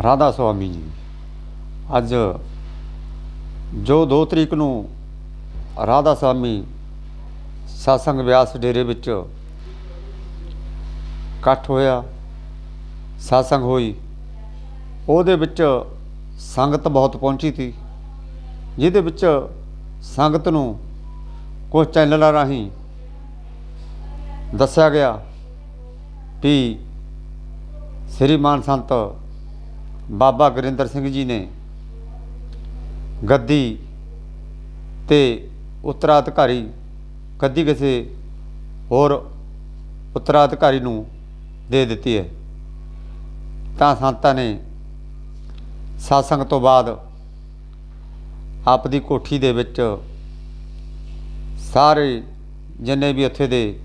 ਰਾਧਾ ਸੁਆਮੀ ਜੀ, ਅੱਜ ਜੋ 2 ਤਰੀਕ ਨੂੰ ਰਾਧਾ ਸੁਆਮੀ ਸਾਸੰਗ ਵਿਆਸ ਡੇਰੇ ਵਿੱਚ ਇਕੱਠ ਹੋਇਆ ਸਾਸੰਗ ਹੋਈ, ਉਹਦੇ ਵਿੱਚ ਸੰਗਤ ਬਹੁਤ ਪਹੁੰਚੀ ਸੀ, ਜਿਹਦੇ ਵਿੱਚ ਸੰਗਤ ਨੂੰ ਕੁਝ ਚੈਨਲਾਂ ਰਾਹੀਂ ਦੱਸਿਆ ਗਿਆ ਵੀ ਸ੍ਰੀਮਾਨ ਸੰਤ ਬਾਬਾ ਗੁਰਿੰਦਰ ਸਿੰਘ ਜੀ ਨੇ ਗੱਦੀ ਤੇ ਉੱਤਰਾਧਿਕਾਰੀ, ਗੱਦੀ ਕਿਸੇ ਹੋਰ ਉੱਤਰਾਧਿਕਾਰੀ ਨੂੰ ਦੇ ਦਿੱਤੀ ਹੈ। ਤਾਂ ਸੰਤਾਂ ਨੇ satsang ਤੋਂ ਬਾਅਦ ਆਪ ਦੀ ਕੋਠੀ ਦੇ ਵਿੱਚ ਸਾਰੇ ਜਿੰਨੇ ਵੀ ਉੱਥੇ ਦੇ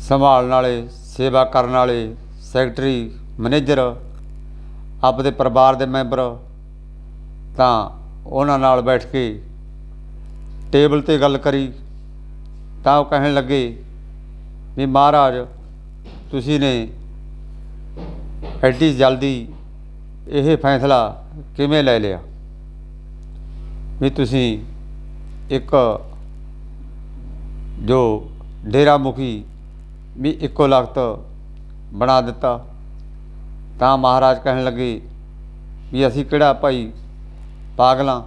ਸੰਭਾਲਣ ਵਾਲੇ, ਸੇਵਾ ਕਰਨ ਵਾਲੇ, ਸੈਕਟਰੀ, ਮੈਨੇਜਰ ਆਪਦੇ ਪਰਿਵਾਰ ਦੇ ਮੈਂਬਰ ਤਾਂ ਉਹਨਾਂ ਨਾਲ ਬੈਠ ਕੇ ਟੇਬਲ ਤੇ ਗੱਲ ਕਰੀ, ਤਾਂ ਉਹ ਕਹਿਣ ਲੱਗੇ ਵੀ ਮਹਾਰਾਜ, ਤੁਸੀਂ ਨੇ ਐਡੀ ਜਲਦੀ ਇਹ ਫੈਸਲਾ ਕਿਵੇਂ ਲੈ ਲਿਆ? ਵੀ ਤੁਸੀਂ ਇੱਕ ਜੋ ਡੇਰਾ ਮੁਖੀ ਵੀ ਇੱਕੋ ਲਖਤ ਬਣਾ ਦਿੱਤਾ। ਤਾਂ ਮਹਾਰਾਜ ਕਹਿਣ ਲੱਗੇ ਵੀ ਅਸੀਂ ਕਿਹੜਾ ਭਾਈ ਪਾਗਲਾਂ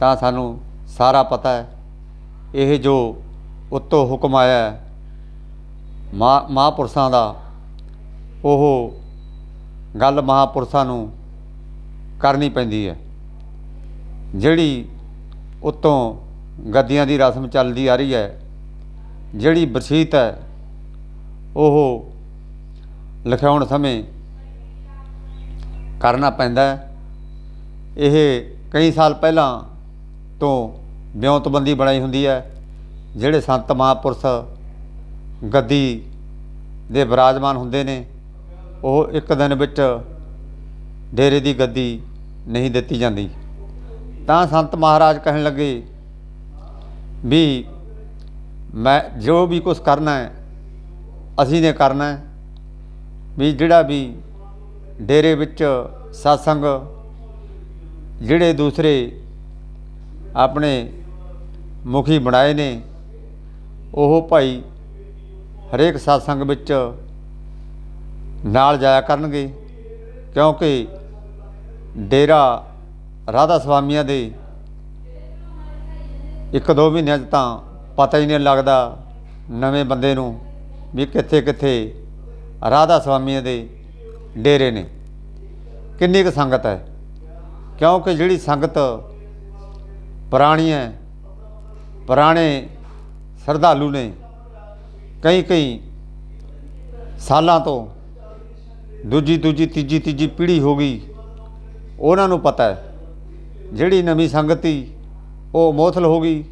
ਤਾਂ ਸਾਨੂੰ ਸਾਰਾ ਪਤਾ ਹੈ। ਇਹ ਜੋ ਉੱਤੋਂ ਹੁਕਮ ਆਇਆ ਹੈ, ਮਹਾ ਮਹਾਂਪੁਰਸ਼ਾਂ ਦਾ, ਉਹ ਗੱਲ ਮਹਾਂਪੁਰਸ਼ਾਂ ਨੂੰ ਕਰਨੀ ਪੈਂਦੀ ਹੈ। ਜਿਹੜੀ ਉੱਤੋਂ ਗੱਦੀਆਂ ਦੀ ਰਸਮ ਚੱਲਦੀ ਆ ਰਹੀ ਹੈ, ਜਿਹੜੀ ਬਰਸੀਤ ਹੈ, ਉਹ ਲਿਖਾਉਣ ਸਮੇਂ ਕਰਨਾ ਪੈਂਦਾ ਇਹ ਕਈ ਸਾਲ ਪਹਿਲਾਂ ਤੋਂ ਵਿਉਂਤਬੰਦੀ ਬਣਾਈ ਹੁੰਦੀ ਹੈ। ਜਿਹੜੇ ਸੰਤ ਮਹਾਂਪੁਰਸ਼ ਗੱਦੀ ਦੇ ਵਿਰਾਜਮਾਨ ਹੁੰਦੇ ਨੇ, ਉਹ ਇੱਕ ਦਿਨ ਵਿੱਚ ਡੇਰੇ ਦੀ ਗੱਦੀ ਨਹੀਂ ਦਿੱਤੀ ਜਾਂਦੀ। ਤਾਂ ਸੰਤ ਮਹਾਰਾਜ ਕਹਿਣ ਲੱਗੇ ਵੀ ਮੈਂ ਜੋ ਵੀ ਕੁਝ ਕਰਨਾ ਹੈ, ਅਸੀਂ ਨੇ ਕਰਨਾ ਹੈ ਵੀ ਜਿਹੜਾ ਵੀ ਡੇਰੇ ਵਿੱਚ satsang ਜਿਹੜੇ ਦੂਸਰੇ ਆਪਣੇ ਮੁਖੀ ਬਣਾਏ ਨੇ, ਉਹ ਭਾਈ ਹਰੇਕ satsang ਵਿੱਚ ਨਾਲ ਜਾਇਆ ਕਰਨਗੇ, ਕਿਉਂਕਿ ਡੇਰਾ ਰਾਧਾ ਸੁਆਮੀਆਂ ਦੇ ਇੱਕ ਦੋ ਮਹੀਨਿਆਂ 'ਚ ਤਾਂ ਪਤਾ ਹੀ ਨਹੀਂ ਲੱਗਦਾ ਨਵੇਂ ਬੰਦੇ ਨੂੰ ਵੀ ਕਿੱਥੇ ਕਿੱਥੇ ਰਾਧਾ ਸੁਆਮੀਆਂ ਦੇ ਡੇਰੇ ਨੇ। ਕਿੰਨੀ ਕੁ ਸੰਗਤ ਹੈ? ਕਿਉਂਕਿ ਜਿਹੜੀ ਸੰਗਤ ਪੁਰਾਣੀ ਹੈ, ਪੁਰਾਣੇ ਸ਼ਰਧਾਲੂ ਨੇ ਕਈ ਕਈ ਸਾਲਾਂ ਤੋਂ ਦੂਜੀ ਦੂਜੀ ਤੀਜੀ ਤੀਜੀ ਪੀੜ੍ਹੀ ਹੋ ਗਈ। ਉਹਨਾਂ ਨੂੰ ਪਤਾ ਹੈ, ਜਿਹੜੀ ਨਵੀਂ ਸੰਗਤੀ ਉਹ ਮੋਥਲ ਹੋ ਗਈ।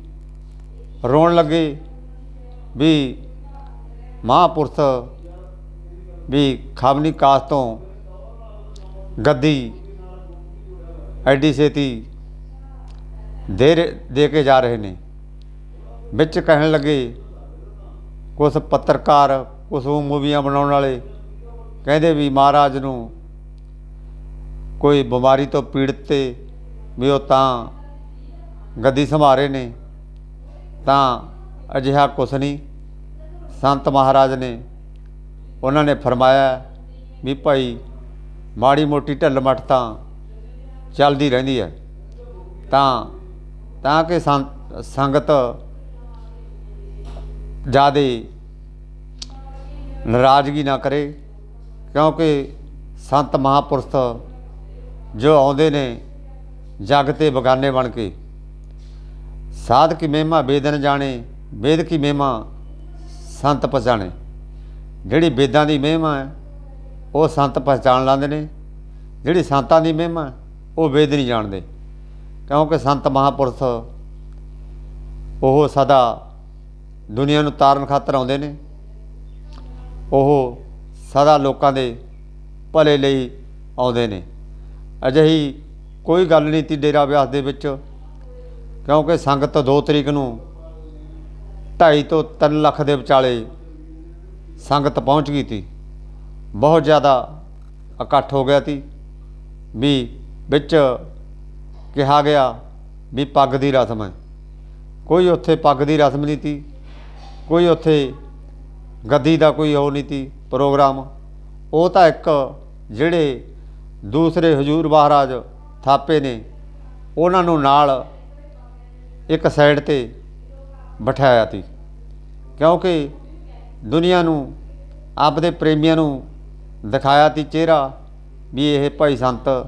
ਰੋਣ ਲੱਗੇ ਵੀ ਮਹਾਂਪੁਰਸ਼ ਵੀ ਖਾਮਨੀ ਕਾਸ ਤੋਂ ਗੱਦੀ ਐਡੀ ਛੇਤੀ ਦੇ ਰ- ਦੇ ਕੇ ਜਾ ਰਹੇ ਨੇ। ਵਿੱਚ ਕਹਿਣ ਲੱਗੇ ਕੁਝ ਪੱਤਰਕਾਰ ਕੁਝ ਮੂਵੀਆਂ ਬਣਾਉਣ ਵਾਲੇ ਕਹਿੰਦੇ ਵੀ ਮਹਾਰਾਜ ਨੂੰ ਕੋਈ ਬਿਮਾਰੀ ਤੋਂ ਪੀੜਤ ਤੇ ਵੀ ਉਹ ਤਾਂ ਗੱਦੀ ਸੰਭਾਰੇ ਨੇ, ਤਾਂ ਅਜਿਹਾ ਕੁਛ ਨਹੀਂ। ਸੰਤ ਮਹਾਰਾਜ ਨੇ ਉਹਨਾਂ ਨੇ ਫਰਮਾਇਆ ਵੀ ਭਾਈ ਮਾੜੀ ਮੋਟੀ ਢਿੱਲ ਮੱਠ ਤਾਂ ਚੱਲਦੀ ਰਹਿੰਦੀ ਹੈ। ਤਾਂ ਤਾਂ ਕਿ ਸੰਗਤ ਜਿਆਦੇ ਨਾਰਾਜ਼ਗੀ ਨਾ ਕਰੇ, ਕਿਉਂਕਿ ਸੰਤ ਮਹਾਂਪੁਰਸ਼ ਜੋ ਆਉਂਦੇ ਨੇ ਜਗ ਤੇ ਬਗਾਨੇ ਬਣ ਕੇ, ਸਾਧ ਕੀ ਮਹਿਮਾ ਵੇਦਨ ਜਾਣੇ, ਵੇਦ ਕੀ ਮਹਿਮਾ ਸੰਤ ਪਛਾਣੇ। ਜਿਹੜੀ ਵੇਦਾਂ ਦੀ ਮਹਿਮਾ ਹੈ ਉਹ ਸੰਤ ਪਛਾਣ ਲੈਂਦੇ ਨੇ। ਜਿਹੜੀ ਸੰਤਾਂ ਦੀ ਮਹਿਮਾ ਹੈ, ਉਹ ਵੇਦ ਨਹੀਂ ਜਾਣਦੇ। ਕਿਉਂਕਿ ਸੰਤ ਮਹਾਂਪੁਰਸ਼ ਉਹ ਸਦਾ ਦੁਨੀਆ ਨੂੰ ਤਾਰਨ ਖਾਤਰ ਆਉਂਦੇ ਨੇ। ਉਹ ਸਦਾ ਲੋਕਾਂ ਦੇ ਭਲੇ ਲਈ ਆਉਂਦੇ ਨੇ। ਅਜਿਹੀ ਕੋਈ ਗੱਲ ਨਹੀਂ ਤੀ ਡੇਰਾ ਵਿਆਸ ਦੇ ਵਿੱਚ ਕਿਉਂਕਿ ਸੰਗਤ 2 ਤਰੀਕ ਨੂੰ 2.5 ਤੋਂ 3 ਲੱਖ ਦੇ ਵਿਚਾਲੇ ਸੰਗਤ ਪਹੁੰਚ ਗਈ ਤੀ। ਬਹੁਤ ਜ਼ਿਆਦਾ ਇਕੱਠ ਹੋ ਗਿਆ ਸੀ ਵੀ ਵਿੱਚ ਕਿਹਾ ਗਿਆ ਵੀ ਪੱਗ ਦੀ ਰਸਮ ਹੈ। ਕੋਈ ਉੱਥੇ ਪੱਗ ਦੀ ਰਸਮ ਨਹੀਂ ਸੀ ਕੋਈ ਉੱਥੇ ਗੱਦੀ ਦਾ ਕੋਈ ਉਹ ਨਹੀਂ ਸੀ ਪ੍ਰੋਗਰਾਮ। ਉਹ ਤਾਂ ਇੱਕ ਜਿਹੜੇ ਦੂਸਰੇ ਹਜੂਰ ਮਹਾਰਾਜ ਥਾਪੇ ਨੇ, ਉਹਨਾਂ ਨੂੰ ਨਾਲ ਇੱਕ ਸਾਈਡ ਤੇ ਬਿਠਾਇਆ ਸੀ ਕਿਉਂਕਿ ਦੁਨੀਆ ਨੂੰ, ਆਪਦੇ ਪ੍ਰੇਮੀਆਂ ਨੂੰ ਦਿਖਾਇਆ ਤੀ ਚਿਹਰਾ ਵੀ ਇਹ ਭਾਈ ਸੰਤ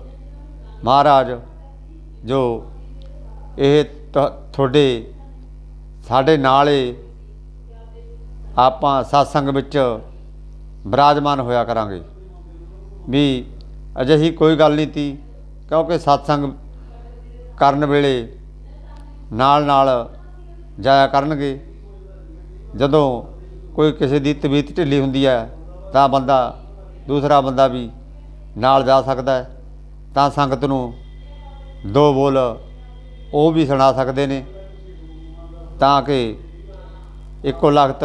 ਮਹਾਰਾਜ ਜੋ ਇਹ ਤੁਹਾਡੇ, ਸਾਡੇ ਨਾਲ ਏ। ਆਪਾਂ satsang ਵਿੱਚ ਬਿਰਾਜਮਾਨ ਹੋਇਆ ਕਰਾਂਗੇ। ਵੀ ਅਜਿਹੀ ਕੋਈ ਗੱਲ ਨਹੀਂ ਤੀ, ਕਿਉਂਕਿ satsang ਕਰਨ ਵੇਲੇ ਨਾਲ ਨਾਲ ਜਾਇਆ ਕਰਨਗੇ। ਜਦੋਂ ਕੋਈ ਕਿਸੇ ਦੀ ਤਬੀਅਤ ਢਿੱਲੀ ਹੁੰਦੀ ਹੈ, ਤਾਂ ਬੰਦਾ, ਦੂਸਰਾ ਬੰਦਾ ਵੀ ਨਾਲ ਜਾ ਸਕਦਾ ਹੈ। ਤਾਂ ਸੰਗਤ ਨੂੰ ਦੋ ਬੋਲ ਉਹ ਵੀ ਸੁਣਾ ਸਕਦੇ ਨੇ, ਤਾਂ ਕਿ ਇੱਕੋ ਲਖਤ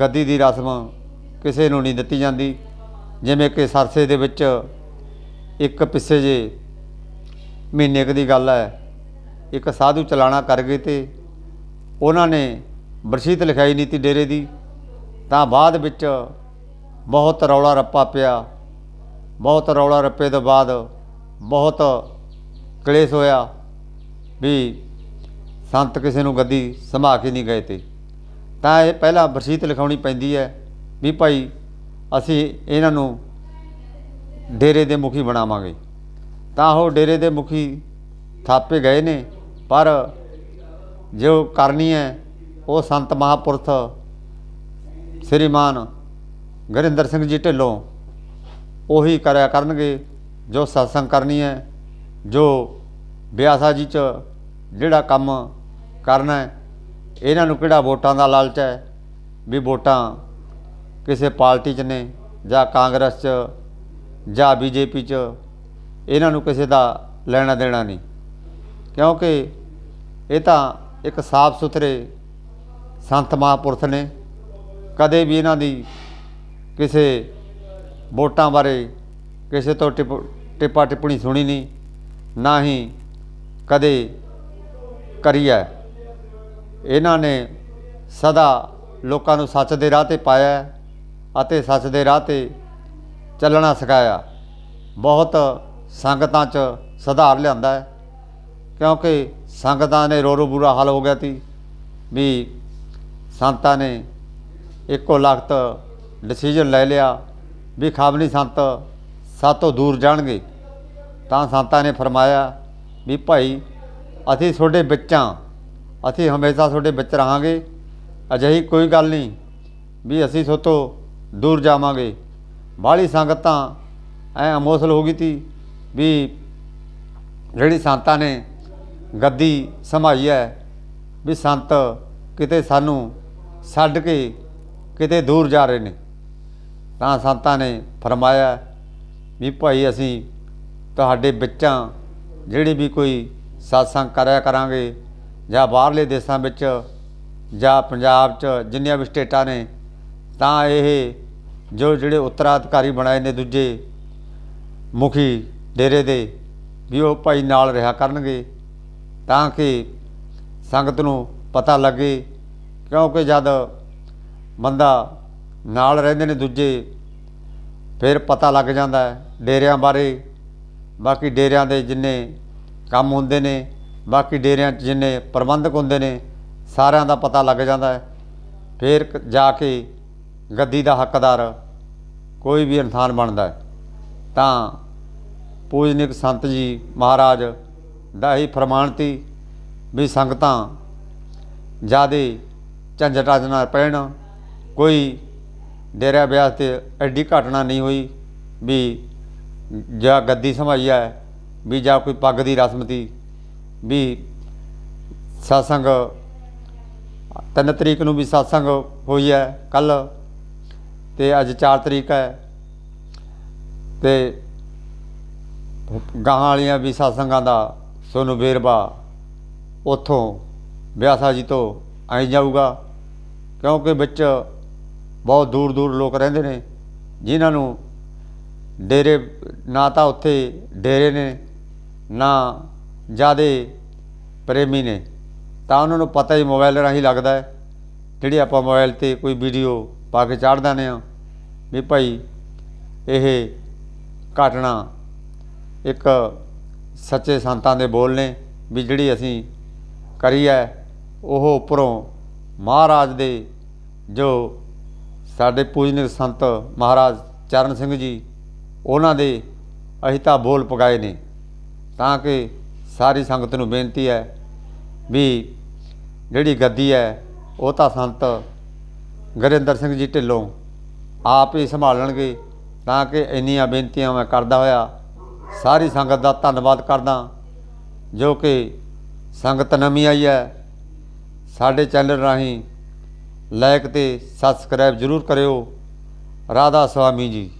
ਗੱਦੀ ਦੀ ਰਸਮ ਕਿਸੇ ਨੂੰ ਨਹੀਂ ਦਿੱਤੀ ਜਾਂਦੀ। ਜਿਵੇਂ ਕਿ ਸਰਸੇ ਦੇ ਵਿੱਚ ਇੱਕ ਪਿੱਛੇ ਜੇ ਮਹੀਨੇ ਕੁ ਦੀ ਗੱਲ ਹੈ, ਇੱਕ ਸਾਧੂ ਚਲਾਣਾ ਕਰ ਗਏ ਤੇ ਉਹਨਾਂ ਨੇ ਬਰਸ਼ੀਤ ਲਿਖਾਈ ਨੀਤੀ ਡੇਰੇ ਦੀ। ਤਾਂ ਬਾਅਦ ਵਿੱਚ ਬਹੁਤ ਰੌਲਾ ਰੱਪਾ ਪਿਆ। ਬਹੁਤ ਰੌਲਾ ਰੱਪੇ ਤੋਂ ਬਾਅਦ ਬਹੁਤ ਕਲੇਸ਼ ਹੋਇਆ ਵੀ ਸੰਤ ਕਿਸੇ ਨੂੰ ਗੱਦੀ ਸਮਾ ਕੇ ਨਹੀਂ ਗਏ ਤੇ। ਤਾਂ ਇਹ ਪਹਿਲਾਂ ਬਰਸ਼ੀਤ ਲਿਖਾਉਣੀ ਪੈਂਦੀ ਹੈ ਵੀ ਭਾਈ ਅਸੀਂ ਇਹਨਾਂ ਨੂੰ ਡੇਰੇ ਦੇ ਮੁਖੀ ਬਣਾਵਾਂਗੇ। ਤਾਂ ਉਹ ਡੇਰੇ ਦੇ ਮੁਖੀ ਥਾਪੇ ਗਏ ਨੇ, ਪਰ ਜੋ ਕਰਨੀ ਹੈ ਉਹ ਸੰਤ ਮਹਾਪੁਰਖ ਸ੍ਰੀਮਾਨ ਗੁਰਿੰਦਰ ਸਿੰਘ ਜੀ ਢਿੱਲੋਂ ਉਹੀ ਕਰਿਆ ਕਰਨਗੇ ਜੋ satsang ਕਰਨੀ ਹੈ, ਜੋ ਬਿਆਸਾ ਜੀ ਚ ਜਿਹੜਾ ਕੰਮ ਕਰਨਾ ਹੈ, ਇਹਨਾਂ ਨੂੰ ਕਿਹੜਾ ਵੋਟਾਂ ਦਾ ਲਾਲਚ ਹੈ? ਵੀ ਵੋਟਾਂ ਕਿਸੇ ਪਾਰਟੀ 'ਚ ਨੇ ਜਾਂ ਕਾਂਗਰਸ 'ਚ ਜਾਂ ਬੀਜੇਪੀ 'ਚ, ਇਹਨਾਂ ਨੂੰ ਕਿਸੇ ਦਾ ਲੈਣਾ ਦੇਣਾ ਨਹੀਂ। ਕਿਉਂਕਿ ਇਹ ਤਾਂ ਇੱਕ ਸਾਫ਼ ਸੁਥਰੇ ਸੰਤ ਮਹਾਂਪੁਰਖ ਨੇ। ਕਦੇ ਵੀ ਇਹਨਾਂ ਦੀ ਕਿਸੇ ਵੋਟਾਂ ਬਾਰੇ ਕਿਸੇ ਤੋਂ ਟਿਪ, ਟਿੱਪਾ ਟਿੱਪਣੀ ਸੁਣੀ ਨਹੀਂ, ਨਾ ਹੀ ਕਦੇ ਕਰੀ ਹੈ। ਇਹਨਾਂ ਨੇ ਸਦਾ ਲੋਕਾਂ ਨੂੰ ਸੱਚ ਦੇ ਰਾਹ ਤੇ ਪਾਇਆ ਅਤੇ ਸੱਚ ਦੇ ਰਾਹ ਤੇ ਚੱਲਣਾ ਸਿਖਾਇਆ। ਬਹੁਤ ਸੰਗਤਾਂ 'ਚ ਸੁਧਾਰ ਲਿਆਂਦਾ ਹੈ, ਕਿਉਂਕਿ ਸੰਗਤਾਂ ਨੇ ਰੋ ਰੋ ਬੁਰਾ ਹਾਲ ਹੋ ਗਿਆ ਸੀ ਵੀ ਸੰਤਾਂ ਨੇ ਇੱਕੋ ਲਖਤ ਡਿਸੀਜਨ ਲੈ ਲਿਆ ਵੀ ਖਾਬਨੀ ਸੰਤ ਸਾਤੋਂ ਦੂਰ ਜਾਣਗੇ। ਤਾਂ ਸੰਤਾਂ ਨੇ ਫਰਮਾਇਆ ਵੀ ਭਾਈ ਅਸੀਂ ਤੁਹਾਡੇ ਵਿੱਚਾਂ ਅਸੀਂ ਹਮੇਸ਼ਾ ਤੁਹਾਡੇ ਵਿੱਚ ਰਹਾਂਗੇ। ਅਜਿਹੀ ਕੋਈ ਗੱਲ ਨਹੀਂ ਵੀ ਅਸੀਂ ਤੁਹਾਤੋਂ ਦੂਰ ਜਾਵਾਂਗੇ। ਬਾਹਲੀ ਸੰਗਤ ਤਾਂ ਐ ਅਮੋਸਲ ਹੋ ਗਈ ਤੀ ਵੀ ਜਿਹੜੀ ਸੰਤਾਂ ਨੇ ਗੱਦੀ ਸੰਭਾਈ ਹੈ ਵੀ ਸੰਤ ਕਿਤੇ ਸਾਨੂੰ ਛੱਡ ਕੇ ਕਿਤੇ ਦੂਰ ਜਾ ਰਹੇ ਨੇ। ਤਾਂ ਸੰਤਾਂ ਨੇ ਫਰਮਾਇਆ ਵੀ ਭਾਈ ਅਸੀਂ ਤੁਹਾਡੇ ਵਿੱਚਾਂ ਜਿਹੜੀ ਵੀ ਕੋਈ satsang ਕਰਿਆ ਕਰਾਂਗੇ ਜਾਂ ਬਾਹਰਲੇ ਦੇਸ਼ਾਂ ਵਿੱਚ ਜਾਂ ਪੰਜਾਬ 'ਚ ਜਿੰਨੀਆਂ ਵੀ ਸਟੇਟਾਂ ਨੇ, ਤਾਂ ਇਹ ਜੋ ਜਿਹੜੇ ਉੱਤਰਾਧਿਕਾਰੀ ਬਣਾਏ ਨੇ ਦੂਜੇ ਮੁਖੀ ਡੇਰੇ ਦੇ ਵੀ ਉਹ ਭਾਈ ਨਾਲ ਰਿਹਾ ਕਰਨਗੇ ਤਾਂ ਕਿ ਸੰਗਤ ਨੂੰ ਪਤਾ ਲੱਗੇ ਕਿਉਂਕਿ ਜਦ ਬੰਦਾ ਨਾਲ ਰਹਿੰਦੇ ਨੇ ਦੂਜੇ, ਫਿਰ ਪਤਾ ਲੱਗ ਜਾਂਦਾ ਹੈ ਡੇਰਿਆਂ ਬਾਰੇ। ਬਾਕੀ ਡੇਰਿਆਂ ਦੇ ਜਿੰਨੇ ਕੰਮ ਹੁੰਦੇ ਨੇ, ਬਾਕੀ ਡੇਰਿਆਂ 'ਚ ਜਿੰਨੇ ਪ੍ਰਬੰਧਕ ਹੁੰਦੇ ਨੇ, ਸਾਰਿਆਂ ਦਾ ਪਤਾ ਲੱਗ ਜਾਂਦਾ ਹੈ। ਫਿਰ ਜਾ ਕੇ ਗੱਦੀ ਦਾ ਹੱਕਦਾਰ ਕੋਈ ਵੀ ਇਨਸਾਨ ਬਣਦਾ ਹੈ, ਤਾਂ ਪੂਜਨਿਕ ਸੰਤ ਜੀ ਮਹਾਰਾਜ ਦਾ ਹੀ ਫਰਮਾਨ ਤੀ ਵੀ ਸੰਗਤਾਂ ਜਿਆਦੇ ਝੰਜਟਾਂ 'ਚ ਪੈਣ ਕੋਈ ਡੇਰਾ ਵਿਆਹ ਤੇ ਐਡੀ ਘਟਨਾ ਨਹੀਂ ਹੋਈ ਵੀ ਜਾਂ ਗੱਦੀ ਸੰਭਾਈ ਹੈ ਵੀ ਜਾਂ ਕੋਈ ਪੱਗ ਦੀ ਰਸਮ ਤੀ, ਵੀ satsang ਤਿੰਨ ਤਰੀਕ ਨੂੰ ਵੀ satsang ਹੋਈ ਹੈ ਕੱਲ ਤੇ ਅੱਜ 4 ਤਰੀਕ ਹੈ ਤੇ ਗਾਹਾਂ ਵਾਲੀਆਂ ਵੀ satsangਾਂ ਦਾ ਸੋਨੂੰ ਵੇਰਵਾ ਉੱਥੋਂ ਬਿਆਸਾ ਜੀ ਤੋਂ ਆਈ ਜਾਊਗਾ, ਕਿਉਂਕਿ ਵਿੱਚ ਬਹੁਤ ਦੂਰ ਦੂਰ ਲੋਕ ਰਹਿੰਦੇ ਨੇ, ਜਿਨ੍ਹਾਂ ਨੂੰ ਡੇਰੇ ਨਾ ਤਾਂ ਉੱਥੇ ਡੇਰੇ ਨੇ, ਨਾ ਜਿਆਦੇ ਪ੍ਰੇਮੀ ਨੇ। ਤਾਂ ਉਹਨਾਂ ਨੂੰ ਪਤਾ ਹੀ ਮੋਬਾਈਲ ਰਾਹੀਂ ਲੱਗਦਾ ਹੈ, ਜਿਹੜੀ ਆਪਾਂ ਮੋਬਾਈਲ ਤੇ ਕੋਈ ਵੀਡੀਓ ਪਾ ਕੇ ਚਾੜ ਦਿੰਦੇ ਆ ਵੀ ਭਾਈ ਇਹ ਘਟਨਾ ਇੱਕ ਸੱਚੇ ਸੰਤਾਂ ਦੇ ਬੋਲ ਨੇ, ਵੀ ਜਿਹੜੀ ਅਸੀਂ ਕਰੀ ਹੈ, ਉਹ ਉੱਪਰੋਂ ਮਹਾਰਾਜ ਦੇ ਜੋ ਸਾਡੇ ਪੂਜਨਿਕ ਸੰਤ ਮਹਾਰਾਜ ਚਰਨ ਸਿੰਘ ਜੀ, ਉਹਨਾਂ ਦੇ ਅਸੀਂ ਤਾਂ ਬੋਲ ਪਗਾਏ ਨੇ। ਤਾਂ ਕਿ ਸਾਰੀ ਸੰਗਤ ਨੂੰ ਬੇਨਤੀ ਹੈ ਵੀ ਜਿਹੜੀ ਗੱਦੀ ਹੈ, ਉਹ ਤਾਂ ਸੰਤ ਗਰਿੰਦਰ ਸਿੰਘ ਜੀ ਢਿੱਲੋਂ ਆਪ ਹੀ ਸੰਭਾਲਣਗੇ। ਤਾਂ ਕਿ ਇੰਨੀਆਂ ਬੇਨਤੀਆਂ ਮੈਂ ਕਰਦਾ ਹੋਇਆ, ਸਾਰੀ ਸੰਗਤ ਦਾ ਧੰਨਵਾਦ ਕਰਦਾ, ਜੋ ਕਿ ਸੰਗਤ ਨਵੀਂ ਆਈ ਹੈ। ਸਾਡੇ ਚੈਨਲ ਰਾਹੀਂ ਲਾਇਕ ਤੇ ਸਬਸਕ੍ਰਾਈਬ ਜ਼ਰੂਰ ਕਰਿਓ। ਰਾਧਾ ਸੁਆਮੀ ਜੀ।